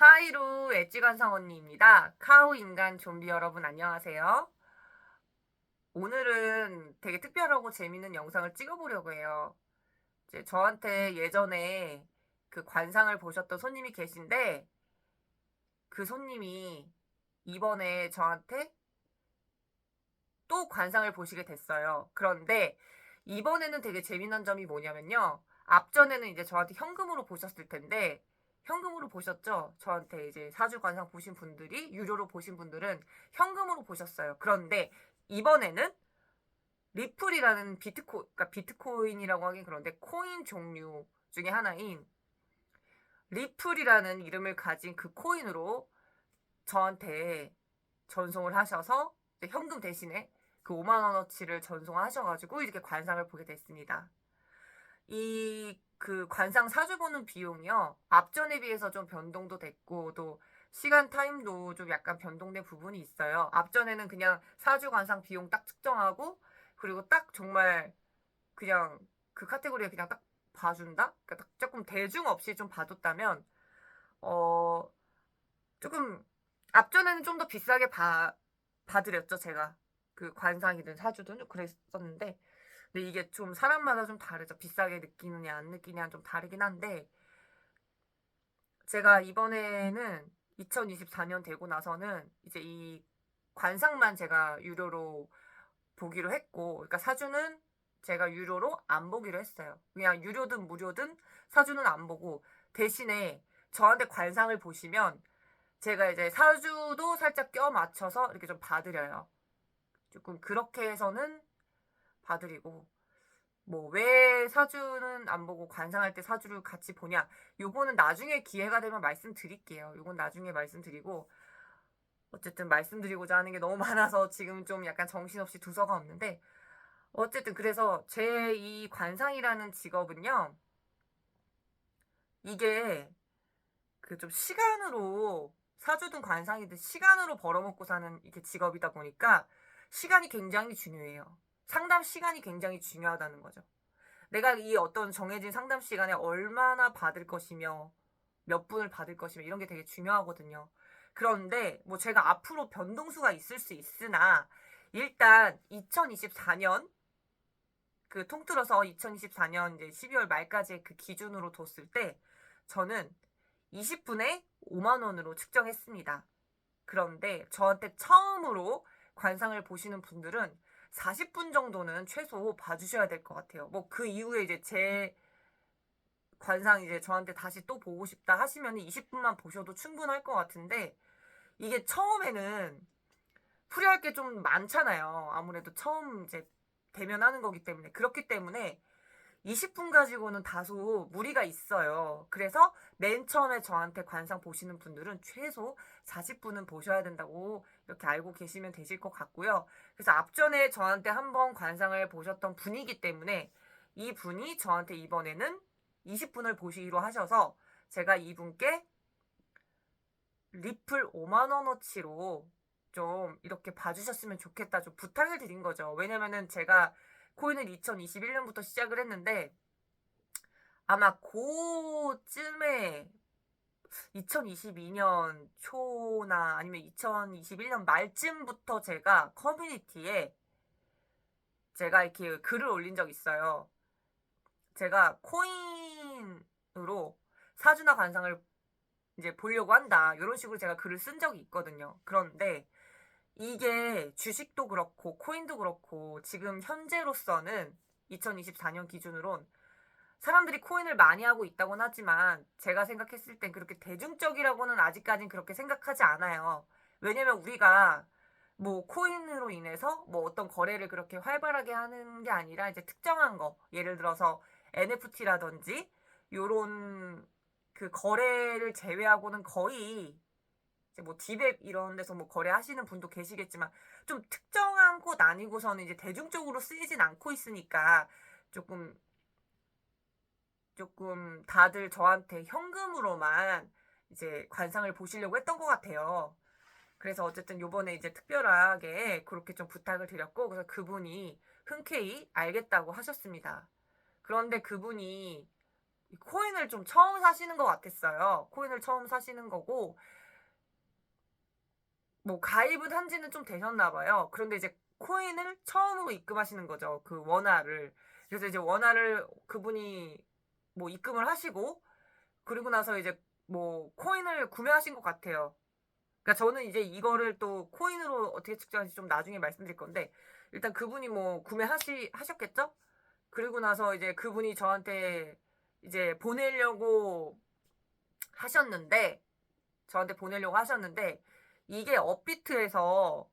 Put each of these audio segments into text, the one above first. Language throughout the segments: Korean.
하이루 엣지관상 언니입니다. 카우 인간 좀비 여러분 안녕하세요. 오늘은 되게 특별하고 재밌는 영상을 찍어보려고 해요. 이제 저한테 예전에 그 관상을 보셨던 손님이 계신데 그 손님이 이번에 저한테 또 관상을 보시게 됐어요. 그런데 이번에는 되게 재미난 점이 뭐냐면요. 앞전에는 이제 저한테 현금으로 보셨을 텐데 현금으로 보셨죠? 저한테 이제 사주 관상 보신 분들이 유료로 보신 분들은 현금으로 보셨어요. 그런데 이번에는 리플이라는 비트코 그러니까 비트코인이라고 하긴 그런데 코인 종류 중에 하나인 리플이라는 이름을 가진 그 코인으로 저한테 전송을 하셔서 현금 대신에 그 5만 원어치를 전송하셔가지고 이렇게 관상을 보게 됐습니다. 이 그 관상 사주 보는 비용이요. 앞전에 비해서 좀 변동도 됐고 또 시간 타임도 좀 약간 변동된 부분이 있어요. 앞전에는 그냥 사주 관상 비용 딱 측정하고 그리고 딱 정말 그냥 그 카테고리에 그냥 딱 봐준다? 그러니까 딱 조금 대중 없이 좀 봐줬다면 어 조금 앞전에는 좀 더 비싸게 봐 봐드렸죠 제가 그 관상이든 사주든 그랬었는데 근데 이게 좀 사람마다 좀 다르죠. 비싸게 느끼느냐 안 느끼냐는 좀 다르긴 한데 제가 이번에는 2024년 되고 나서는 이제 이 관상만 제가 유료로 보기로 했고 그러니까 사주는 제가 유료로 안 보기로 했어요. 그냥 유료든 무료든 사주는 안 보고 대신에 저한테 관상을 보시면 제가 이제 사주도 살짝 껴 맞춰서 이렇게 좀 봐드려요. 조금 그렇게 해서는 봐드리고 뭐 왜 사주는 안 보고 관상할 때 사주를 같이 보냐 요거는 나중에 기회가 되면 말씀드릴게요 요건 나중에 말씀드리고 어쨌든 말씀드리고자 하는 게 너무 많아서 지금 좀 약간 정신없이 두서가 없는데 어쨌든 그래서 제 이 관상이라는 직업은요 이게 그 좀 시간으로 사주든 관상이든 시간으로 벌어먹고 사는 이게 직업이다 보니까 시간이 굉장히 중요해요. 상담 시간이 굉장히 중요하다는 거죠. 내가 이 어떤 정해진 상담 시간에 얼마나 받을 것이며 몇 분을 받을 것이며 이런 게 되게 중요하거든요. 그런데 뭐 제가 앞으로 변동수가 있을 수 있으나 일단 2024년 그 통틀어서 2024년 이제 12월 말까지 그 기준으로 뒀을 때 저는 20분에 5만 원으로 측정했습니다. 그런데 저한테 처음으로 관상을 보시는 분들은 40분 정도는 최소 봐주셔야 될 것 같아요. 뭐 그 이후에 이제 제 관상 이제 저한테 다시 또 보고 싶다 하시면 20분만 보셔도 충분할 것 같은데 이게 처음에는 풀이할 게 좀 많잖아요. 아무래도 처음 이제 대면하는 거기 때문에 그렇기 때문에 20분 가지고는 다소 무리가 있어요. 그래서 맨 처음에 저한테 관상 보시는 분들은 최소 40분은 보셔야 된다고 이렇게 알고 계시면 되실 것 같고요. 그래서 앞전에 저한테 한번 관상을 보셨던 분이기 때문에 이 분이 저한테 이번에는 20분을 보시기로 하셔서 제가 이분께 리플 5만원어치로 좀 이렇게 봐주셨으면 좋겠다 좀 부탁을 드린 거죠. 왜냐면은 제가 코인을 2021년부터 시작을 했는데 아마 고쯤에 2022년 초나 아니면 2021년 말쯤부터 제가 커뮤니티에 제가 이렇게 글을 올린 적 있어요. 제가 코인으로 사주나 관상을 이제 보려고 한다. 이런 식으로 제가 글을 쓴 적이 있거든요. 그런데 이게 주식도 그렇고 코인도 그렇고 지금 현재로서는 2024년 기준으론 사람들이 코인을 많이 하고 있다고는 하지만 제가 생각했을 땐 그렇게 대중적이라고는 아직까진 그렇게 생각하지 않아요. 왜냐면 우리가 뭐 코인으로 인해서 뭐 어떤 거래를 그렇게 활발하게 하는 게 아니라 이제 특정한 거 예를 들어서 NFT라든지 요런 그 거래를 제외하고는 거의 뭐 디백 이런 데서 뭐 거래하시는 분도 계시겠지만 좀 특정한 곳 아니고서는 이제 대중적으로 쓰이진 않고 있으니까 조금 조금 다들 저한테 현금으로만 이제 관상을 보시려고 했던 것 같아요. 그래서 어쨌든 요번에 이제 특별하게 그렇게 좀 부탁을 드렸고 그래서 그분이 흔쾌히 알겠다고 하셨습니다. 그런데 그분이 이 코인을 좀 처음 사시는 것 같았어요. 코인을 처음 사시는 거고, 뭐, 가입은 한 지는 좀 되셨나 봐요. 그런데 이제 코인을 처음으로 입금하시는 거죠. 그 원화를. 그래서 이제 원화를 그분이 뭐 입금을 하시고, 그리고 나서 이제 뭐 코인을 구매하신 것 같아요. 그러니까 저는 이제 이거를 또 코인으로 어떻게 측정하는지 좀 나중에 말씀드릴 건데, 일단 그분이 뭐 구매하시, 하셨겠죠? 그리고 나서 이제 그분이 저한테 이제 보내려고 하셨는데, 저한테 보내려고 하셨는데, 이게 업비트에서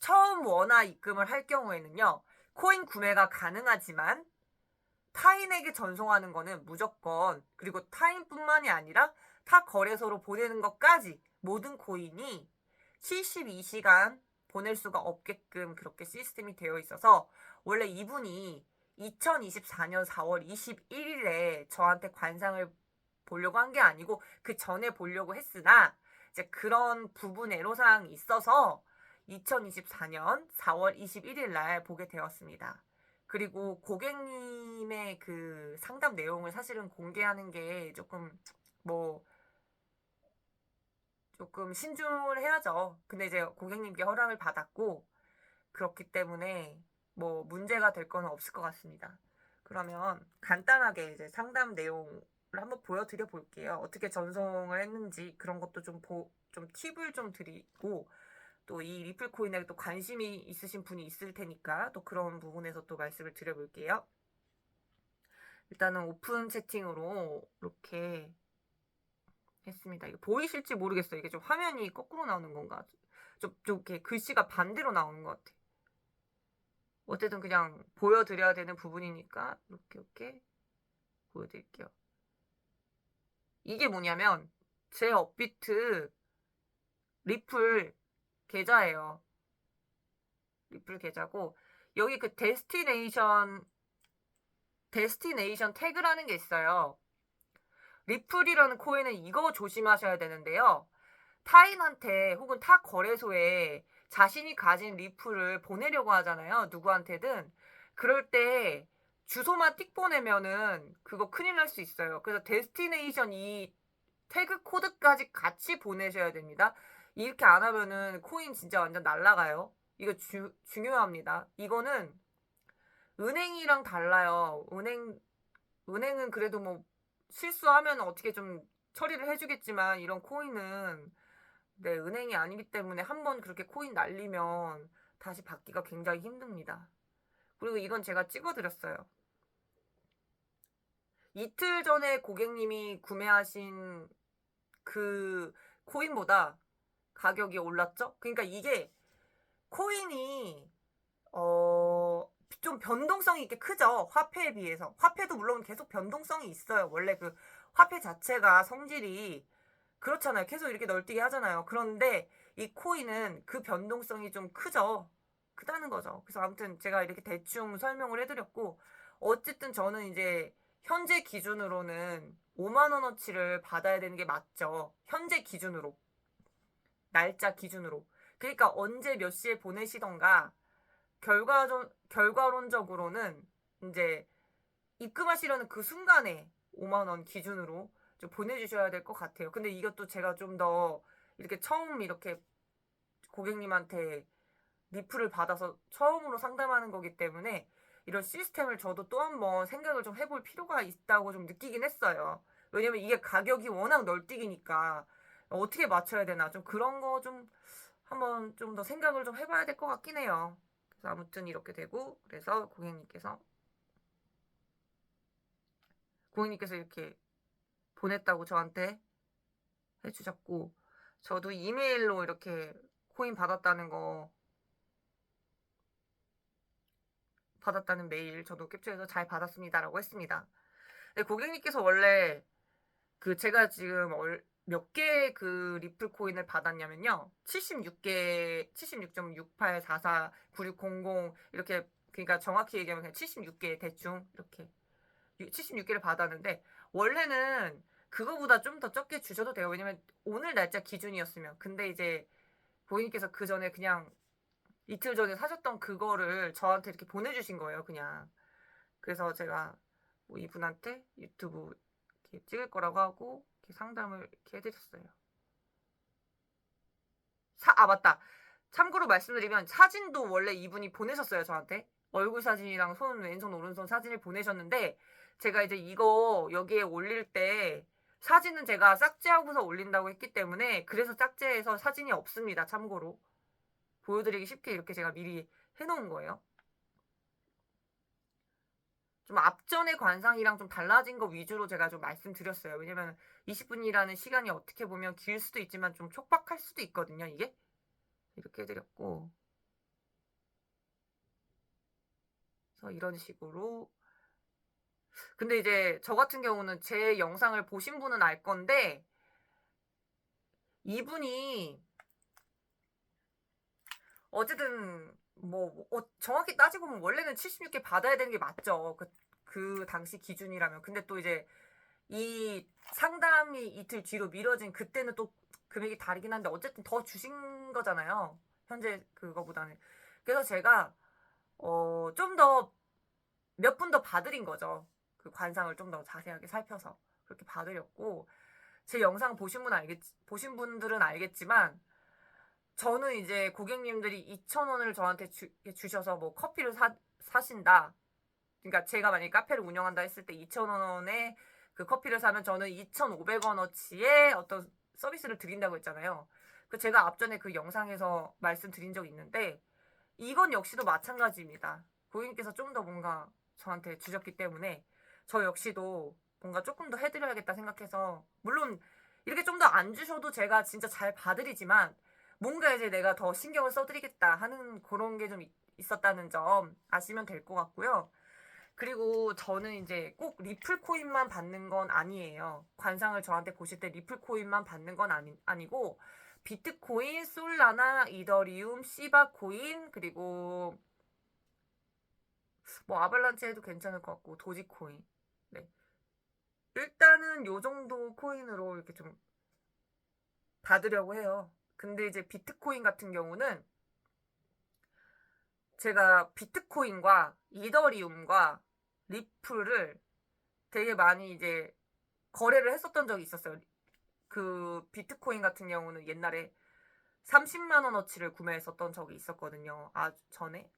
처음 원화 입금을 할 경우에는요, 코인 구매가 가능하지만, 타인에게 전송하는 거는 무조건, 그리고 타인뿐만이 아니라 타 거래소로 보내는 것까지 모든 코인이 72시간 보낼 수가 없게끔 그렇게 시스템이 되어 있어서, 원래 이분이 2024년 4월 21일에 저한테 관상을 보려고 한 게 아니고 그 전에 보려고 했으나 이제 그런 부분 애로사항이 있어서 2024년 4월 21일 날 보게 되었습니다. 그리고 고객님의 그 상담 내용을 사실은 공개하는 게 조금 뭐 조금 신중을 해야죠. 근데 이제 고객님께 허락을 받았고 그렇기 때문에 뭐 문제가 될 거는 없을 것 같습니다. 그러면 간단하게 이제 상담 내용을 한번 보여드려 볼게요. 어떻게 전송을 했는지 그런 것도 좀 보, 좀 팁을 좀 드리고 또 이 리플 코인에 또 관심이 있으신 분이 있을 테니까 또 그런 부분에서 또 말씀을 드려볼게요. 일단은 오픈 채팅으로 이렇게 했습니다. 이거 보이실지 모르겠어요. 이게 좀 화면이 거꾸로 나오는 건가? 좀, 좀 이렇게 글씨가 반대로 나오는 것 같아. 어쨌든 그냥 보여드려야 되는 부분이니까 이렇게 이렇게 보여드릴게요. 이게 뭐냐면 제 업비트 리플 계좌예요. 리플 계좌고 여기 그 데스티네이션 데스티네이션 태그라는 게 있어요. 리플이라는 코인은 이거 조심하셔야 되는데요. 타인한테 혹은 타 거래소에 자신이 가진 리플을 보내려고 하잖아요. 누구한테든. 그럴 때 주소만 띡 보내면은 그거 큰일 날 수 있어요. 그래서 데스티네이션 이 태그 코드까지 같이 보내셔야 됩니다. 이렇게 안 하면은 코인 진짜 완전 날라가요. 이거 주, 중요합니다. 이거는 은행이랑 달라요. 은행, 은행은 그래도 뭐 실수하면 어떻게 좀 처리를 해주겠지만 이런 코인은 네, 은행이 아니기 때문에 한 번 그렇게 코인 날리면 다시 받기가 굉장히 힘듭니다. 그리고 이건 제가 찍어드렸어요. 이틀 전에 고객님이 구매하신 그 코인보다 가격이 올랐죠? 그러니까 이게 코인이 어, 좀 변동성이 있게 크죠. 화폐에 비해서. 화폐도 물론 계속 변동성이 있어요. 원래 그 화폐 자체가 성질이 그렇잖아요. 계속 이렇게 널뛰게 하잖아요. 그런데 이 코인은 그 변동성이 좀 크죠. 크다는 거죠. 그래서 아무튼 제가 이렇게 대충 설명을 해드렸고, 어쨌든 저는 이제 현재 기준으로는 5만 원어치를 받아야 되는 게 맞죠. 현재 기준으로. 날짜 기준으로. 그러니까 언제 몇 시에 보내시던가, 결과론, 결과론적으로는 이제 입금하시려는 그 순간에 5만 원 기준으로 좀 보내주셔야 될 것 같아요. 근데 이것도 제가 좀 더 이렇게 처음 이렇게 고객님한테 리플을 받아서 처음으로 상담하는 거기 때문에 이런 시스템을 저도 또 한번 생각을 좀 해볼 필요가 있다고 좀 느끼긴 했어요. 왜냐면 이게 가격이 워낙 널뛰기니까 어떻게 맞춰야 되나 좀 그런 거 좀 한번 좀 더 생각을 좀 해봐야 될 것 같긴 해요. 그래서 아무튼 이렇게 되고 그래서 고객님께서 고객님께서 이렇게 보냈다고 저한테 해주셨고 저도 이메일로 이렇게 코인 받았다는 거 받았다는 메일 저도 캡처해서 잘 받았습니다라고 했습니다. 근데 고객님께서 원래 그 제가 지금 몇개그 리플 코인을 받았냐면요. 76개, 76.68449600 이렇게 그러니까 정확히 얘기하면 그냥 76개 대충 이렇게 76개를 받았는데 원래는 그거보다 좀 더 적게 주셔도 돼요. 왜냐면 오늘 날짜 기준이었으면. 근데 이제 고객님께서 그 전에 그냥 이틀 전에 사셨던 그거를 저한테 이렇게 보내주신 거예요. 그냥. 그래서 제가 뭐 이분한테 유튜브 이렇게 찍을 거라고 하고 이렇게 상담을 이렇게 해드렸어요. 사, 아 맞다. 참고로 말씀드리면 사진도 원래 이분이 보내셨어요 저한테 얼굴 사진이랑 손 왼손 오른손 사진을 보내셨는데 제가 이제 이거 여기에 올릴 때 사진은 제가 삭제하고서 올린다고 했기 때문에 그래서 삭제해서 사진이 없습니다 참고로 보여드리기 쉽게 이렇게 제가 미리 해놓은 거예요. 좀 앞전의 관상이랑 좀 달라진 거 위주로 제가 좀 말씀드렸어요. 왜냐면 20분이라는 시간이 어떻게 보면 길 수도 있지만 좀 촉박할 수도 있거든요 이게. 이렇게 해드렸고. 그래서 이런 식으로. 근데 이제 저 같은 경우는 제 영상을 보신 분은 알 건데 이분이 어쨌든 뭐 어, 정확히 따지고 보면 원래는 76개 받아야 되는 게 맞죠. 그, 그 당시 기준이라면. 근데 또 이제 이 상담이 이틀 뒤로 미뤄진 그때는 또 금액이 다르긴 한데 어쨌든 더 주신 거잖아요. 현재 그거보다는. 그래서 제가 어, 좀 더 몇 분 더 봐드린 거죠. 그 관상을 좀 더 자세하게 살펴서 그렇게 봐드렸고 제 영상 보신 분 알겠 보신 분들은 알겠지만 저는 이제 고객님들이 2,000원을 저한테 주, 주셔서 뭐 커피를 사, 사신다. 그러니까 제가 만약에 카페를 운영한다 했을 때 2,000원에 그 커피를 사면 저는 2,500원어치의 어떤 서비스를 드린다고 했잖아요. 그 제가 앞전에 그 영상에서 말씀드린 적 있는데 이건 역시도 마찬가지입니다. 고객님께서 좀 더 뭔가 저한테 주셨기 때문에 저 역시도 뭔가 조금 더 해드려야겠다 생각해서 물론 이렇게 좀 더 안 주셔도 제가 진짜 잘 봐드리지만 뭔가 이제 내가 더 신경을 써드리겠다 하는 그런 게 좀 있었다는 점 아시면 될 것 같고요. 그리고 저는 이제 꼭 리플 코인만 받는 건 아니에요. 관상을 저한테 보실 때 리플 코인만 받는 건 아니, 아니고 비트코인, 솔라나, 이더리움, 시바 코인 그리고 뭐 아발란체 해도 괜찮을 것 같고 도지 코인. 네. 일단은 요 정도 코인으로 이렇게 좀 받으려고 해요. 근데 이제 비트코인 같은 경우는 제가 비트코인과 이더리움과 리플을 되게 많이 이제 거래를 했었던 적이 있었어요. 그 비트코인 같은 경우는 옛날에 30만 원어치를 구매했었던 적이 있었거든요. 아 전에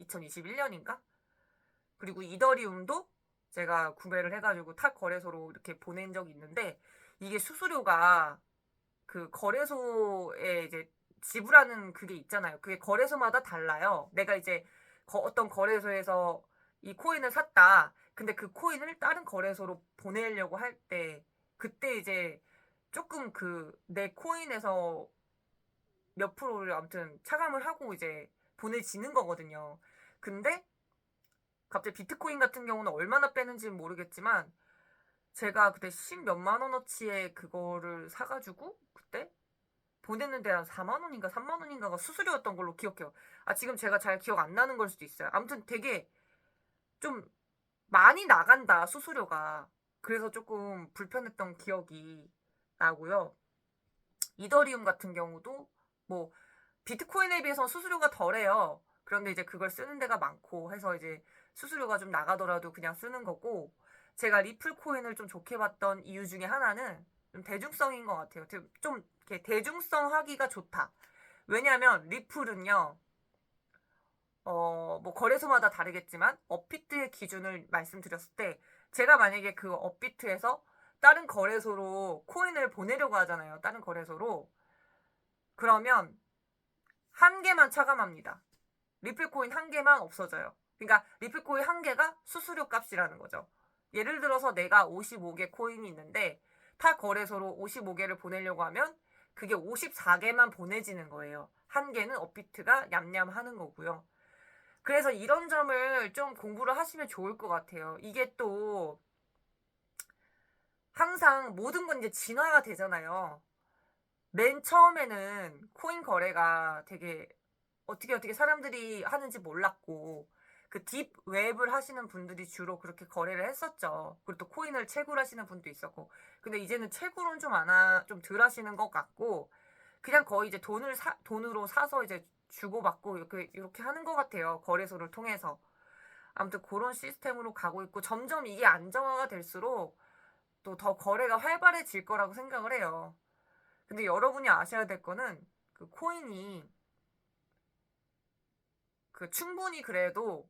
2021년인가? 그리고 이더리움도 제가 구매를 해가지고 타 거래소로 이렇게 보낸 적이 있는데 이게 수수료가 그 거래소에 이제 지불하는 그게 있잖아요. 그게 거래소마다 달라요. 내가 이제 거, 어떤 거래소에서 이 코인을 샀다. 근데 그 코인을 다른 거래소로 보내려고 할 때 그때 이제 조금 그 내 코인에서 몇 프로를 아무튼 차감을 하고 이제 보내지는 거거든요. 근데 갑자기 비트코인 같은 경우는 얼마나 빼는지는 모르겠지만 제가 그때 10 몇만 원어치의 그거를 사가지고 그때 보냈는데 한 4만 원인가 3만 원인가가 수수료였던 걸로 기억해요. 아 지금 제가 잘 기억 안 나는 걸 수도 있어요. 아무튼 되게 좀 많이 나간다 수수료가. 그래서 조금 불편했던 기억이 나고요. 이더리움 같은 경우도 뭐 비트코인에 비해서 수수료가 덜해요. 그런데 이제 그걸 쓰는 데가 많고 해서 이제 수수료가 좀 나가더라도 그냥 쓰는 거고 제가 리플 코인을 좀 좋게 봤던 이유 중에 하나는 좀 대중성인 것 같아요. 좀 이렇게 대중성 하기가 좋다. 왜냐하면 리플은요, 어, 뭐 거래소마다 다르겠지만 업비트의 기준을 말씀드렸을 때 제가 만약에 그 업비트에서 다른 거래소로 코인을 보내려고 하잖아요. 다른 거래소로. 그러면 한 개만 차감합니다. 리플 코인 한 개만 없어져요. 그러니까 리플 코인 한 개가 수수료 값이라는 거죠. 예를 들어서 내가 55개 코인이 있는데 타 거래소로 55개를 보내려고 하면 그게 54개만 보내지는 거예요. 한 개는 업비트가 냠냠 하는 거고요. 그래서 이런 점을 좀 공부를 하시면 좋을 것 같아요. 이게 또 항상 모든 건 이제 진화가 되잖아요. 맨 처음에는 코인 거래가 되게 어떻게 어떻게 사람들이 하는지 몰랐고 그 딥 웹을 하시는 분들이 주로 그렇게 거래를 했었죠. 그리고 또 코인을 채굴 하시는 분도 있었고. 근데 이제는 채굴은 좀 안 하, 좀 덜 하시는 것 같고, 그냥 거의 이제 돈을 사, 돈으로 사서 이제 주고받고 이렇게, 이렇게 하는 것 같아요. 거래소를 통해서. 아무튼 그런 시스템으로 가고 있고 점점 이게 안정화가 될수록 또 더 거래가 활발해질 거라고 생각을 해요. 근데 여러분이 아셔야 될 거는 그 코인이 그 충분히 그래도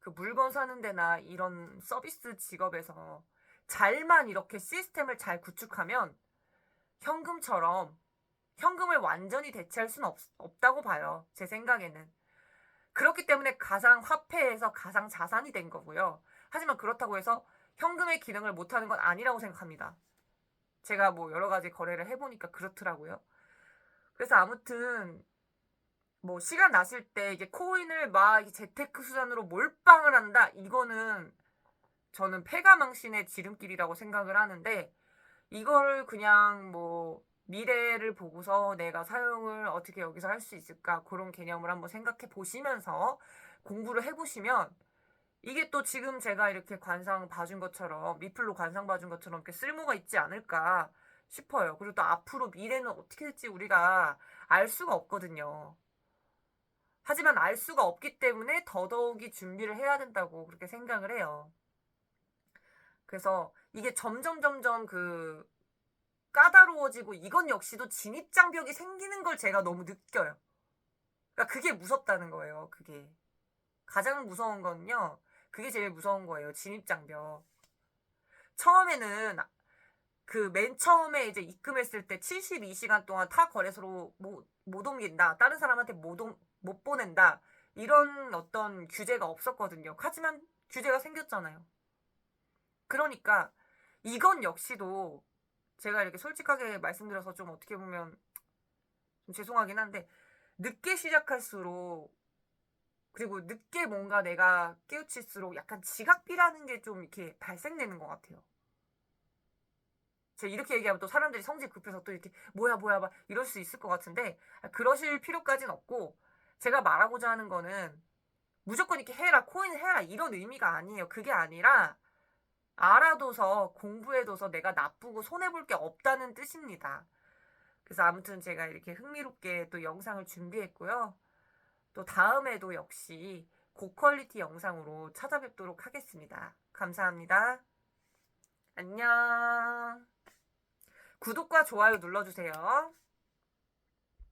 그 물건 사는 데나 이런 서비스 직업에서 잘만 이렇게 시스템을 잘 구축하면 현금처럼 현금을 완전히 대체할 수는 없, 없다고 봐요. 제 생각에는. 그렇기 때문에 가상 화폐에서 가상 자산이 된 거고요. 하지만 그렇다고 해서 현금의 기능을 못하는 건 아니라고 생각합니다. 제가 뭐 여러 가지 거래를 해보니까 그렇더라고요. 그래서 아무튼 뭐 시간 나실 때 이게 코인을 막 재테크 수단으로 몰빵을 한다. 이거는 저는 폐가망신의 지름길이라고 생각을 하는데 이걸 그냥 뭐 미래를 보고서 내가 사용을 어떻게 여기서 할 수 있을까 그런 개념을 한번 생각해 보시면서 공부를 해보시면 이게 또 지금 제가 이렇게 관상 봐준 것처럼 미플로 관상 봐준 것처럼 이렇게 쓸모가 있지 않을까 싶어요. 그리고 또 앞으로 미래는 어떻게 될지 우리가 알 수가 없거든요. 하지만 알 수가 없기 때문에 더더욱이 준비를 해야 된다고 그렇게 생각을 해요. 그래서 이게 점점 점점 그 까다로워지고 이건 역시도 진입장벽이 생기는 걸 제가 너무 느껴요. 그러니까 그게 무섭다는 거예요. 그게 가장 무서운 건요. 그게 제일 무서운 거예요. 진입장벽. 처음에는 그 맨 처음에 이제 입금했을 때 72시간 동안 타 거래소로 못, 못 옮긴다. 다른 사람한테 못, 옮- 못 보낸다. 이런 어떤 규제가 없었거든요. 하지만 규제가 생겼잖아요. 그러니까 이건 역시도 제가 이렇게 솔직하게 말씀드려서 좀 어떻게 보면 좀 죄송하긴 한데 늦게 시작할수록 그리고 늦게 뭔가 내가 깨우칠수록 약간 지각비라는 게 좀 이렇게 발생되는 것 같아요. 제가 이렇게 얘기하면 또 사람들이 성질 급해서 또 이렇게 뭐야 뭐야 막 이럴 수 있을 것 같은데 아, 그러실 필요까지는 없고 제가 말하고자 하는 거는 무조건 이렇게 해라 코인 해라 이런 의미가 아니에요. 그게 아니라 알아둬서 공부해둬서 내가 나쁘고 손해볼 게 없다는 뜻입니다. 그래서 아무튼 제가 이렇게 흥미롭게 또 영상을 준비했고요. 또 다음에도 역시 고퀄리티 영상으로 찾아뵙도록 하겠습니다. 감사합니다. 안녕. 구독과 좋아요 눌러주세요.